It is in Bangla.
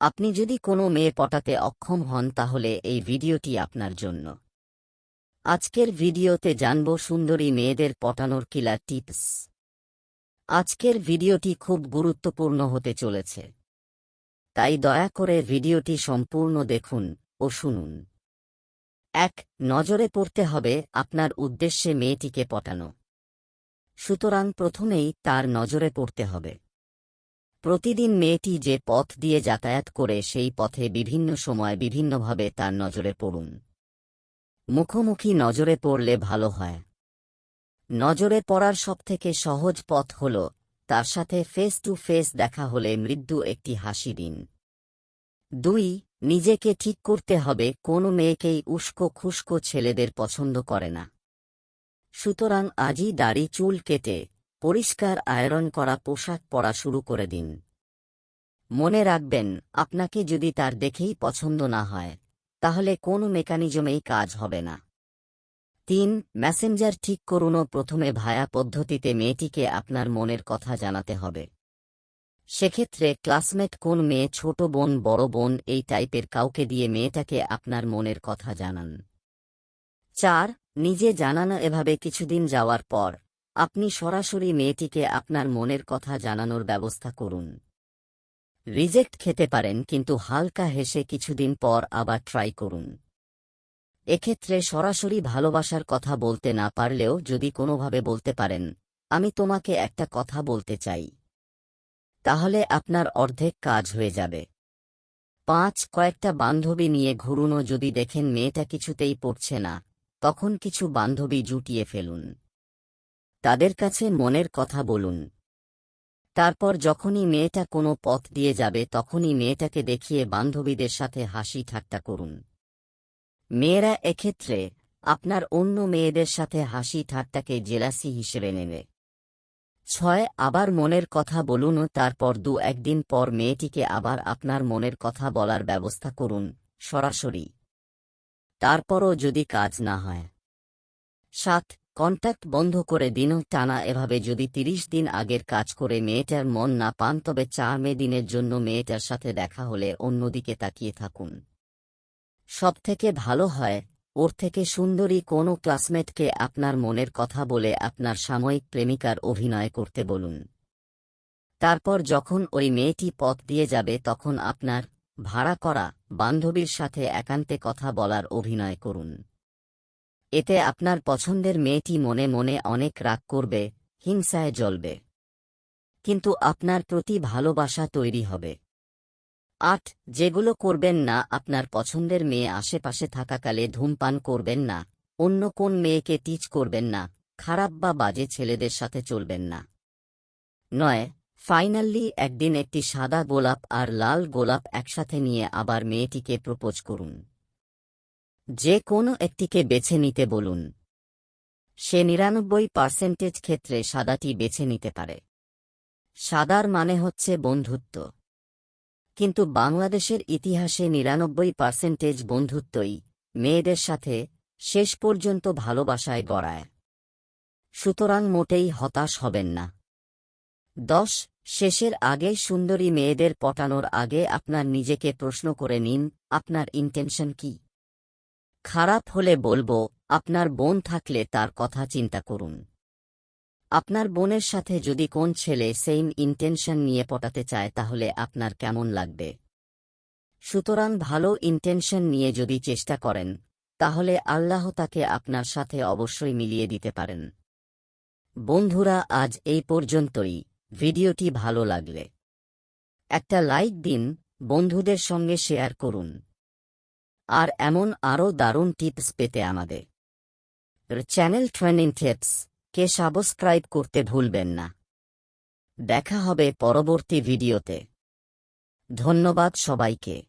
আপনি যদি কোনো মেয়ে পটাতে অক্ষম হন তাহলে এই ভিডিওটি আপনার জন্য। আজকের ভিডিওতে জানব সুন্দরী মেয়েদের পটানোর কিলার টিপস। আজকের ভিডিওটি খুব গুরুত্বপূর্ণ হতে চলেছে। তাই দয়া করে ভিডিওটি সম্পূর্ণ দেখুন ও শুনুন। এক, নজরে পড়তে হবে আপনার উদ্দেশ্যে মেয়েটিকে পটানো। সুতরাং প্রথমেই তার নজরে পড়তে হবে। প্রতিদিন মেয়েটি যে পথ দিয়ে যাতায়াত করে সেই পথে বিভিন্ন সময় বিভিন্নভাবে তার নজরে পড়ুন। মুখোমুখি নজরে পড়লে ভালো হয়। নজরে পড়ার সবথেকে সহজ পথ হল, তার সাথে ফেস টু ফেস দেখা হলে মৃত্যু একটি হাসি দিন। দুই, নিজেকে ঠিক করতে হবে, কোনো মেয়েকেই উস্কো খুস্কো ছেলেদের পছন্দ করে না। সুতরাং আজই দাড়ি চুল কেটে পরিষ্কার আয়রন করা পোশাক পরা শুরু করে দিন। মনে রাখবেন, আপনাকে যদি তার দেখেই পছন্দ না হয়, তাহলে কোনো মেকানিজমেই কাজ হবে না। তিন, মেসেঞ্জার ঠিক করুনও প্রথমে ভায়া পদ্ধতিতে মেয়েটিকে আপনার মনের কথা জানাতে হবে। সেক্ষেত্রে ক্লাসমেট কোন মেয়ে, ছোট বোন, বড় বোন, এই টাইপের কাউকে দিয়ে মেয়েটাকে আপনার মনের কথা জানান। চার, নিজে জানানো এভাবে কিছুদিন যাওয়ার পর। আপনি সরাসরি মেয়েটিকে আপনার মনের কথা জানানোর ব্যবস্থা করুন। রিজেক্ট খেতে পারেন, কিন্তু হালকা হেসে কিছুদিন পর আবার ট্রাই করুন। এক্ষেত্রে সরাসরি ভালোবাসার কথা বলতে না পারলেও যদি কোনোভাবে বলতে পারেন, আমি তোমাকে একটা কথা বলতে চাই। তাহলে আপনার অর্ধেক কাজ হয়ে যাবে। পাঁচ, কয়েকটা বান্ধবী নিয়ে ঘুরুনও যদি দেখেন মেয়েটা কিছুতেই পড়ছে না, তখন কিছু বান্ধবী জুটিয়ে ফেলুন। তাদের কাছে মনের কথা বলুন। তারপর যখনই মেয়েটা কোনো পথ দিয়ে যাবে, তখনই মেয়েটাকে দেখিয়ে বান্ধবীদের সাথে হাসি ঠাট্টা করুন। মেয়েরা এক্ষেত্রে আপনার অন্য মেয়েদের সাথে হাসি ঠাট্টাকে জেলাসি হিসেবে নেবে। ছয়, আবার মনের কথা বলুন, তারপর দু একদিন পর মেয়েটিকে আবার আপনার মনের কথা বলার ব্যবস্থা করুন, সরাসরি। তারপরও যদি কাজ না হয়। সাত কন্ট্যাক্ট বন্ধ করে দিন। টানা এভাবে যদি তিরিশ দিন আগের কাজ করে মেয়েটার মন না পান, তবে চার মে দিনের জন্য মেয়েটার সাথে দেখা হলে অন্যদিকে তাকিয়ে থাকুন। সবথেকে ভালো হয়, ওর থেকে সুন্দরী কোনো ক্লাসমেটকে আপনার মনের কথা বলে আপনার সাময়িক প্রেমিকার অভিনয় করতে বলুন। তারপর যখন ওই মেয়েটি পথ দিয়ে যাবে, তখন আপনার ভাড়া করা বান্ধবীর সাথে একান্তে কথা বলার অভিনয় করুন। এতে আপনার পছন্দের মেয়েটি মনে মনে অনেক রাগ করবে, হিংসায় জ্বলবে। কিন্তু আপনার প্রতি ভালোবাসা তৈরি হবে। আট, যেগুলো করবেন না, আপনার পছন্দের মেয়ে আশেপাশে থাকাকালে ধূমপান করবেন না, অন্য কোন মেয়েকে টিচ করবেন না, খারাপ বা বাজে ছেলেদের সাথে চলবেন না। নয়, ফাইনালি একদিন একটি সাদা গোলাপ আর লাল গোলাপ একসাথে নিয়ে আবার মেয়েটিকে প্রপোজ করুন। যে কোনো একটিকে বেছে নিতে বলুন। সে নিরানব্বই পার্সেন্টেজ ক্ষেত্রে সাদাটি বেছে নিতে পারে। সাদার মানে হচ্ছে বন্ধুত্ব। কিন্তু বাংলাদেশের ইতিহাসে নিরানব্বই পার্সেন্টেজ বন্ধুত্বই মেয়েদের সাথে শেষ পর্যন্ত ভালোবাসায় গড়ায়। সুতরাং মোটেই হতাশ হবেন না। দশ, শেষের আগে সুন্দরী মেয়েদের পটানোর আগে আপনার নিজেকে প্রশ্ন করে নিন, আপনার ইন্টেনশন কি? খারাপ হলে বলব, আপনার বোন থাকলে তার কথা চিন্তা করুন। আপনার বোনের সাথে যদি কোন ছেলে সেম ইন্টেনশন নিয়ে পটাতে চায়, তাহলে আপনার কেমন লাগবে? সুতরাং ভালো ইন্টেনশন নিয়ে যদি চেষ্টা করেন, তাহলে আল্লাহ তাকে আপনার সাথে অবশ্যই মিলিয়ে দিতে পারেন। বন্ধুরা, আজ এই পর্যন্তই। ভিডিওটি ভালো লাগলে একটা লাইক দিন, বন্ধুদের সঙ্গে শেয়ার করুন। আর এমন আরও দারুণ টিপস পেতে আমাদের। চ্যানেল ট্রেনিং টিপস, কে সাবস্ক্রাইব করতে ভুলবেন না। দেখা হবে পরবর্তী ভিডিওতে। ধন্যবাদ সবাইকে।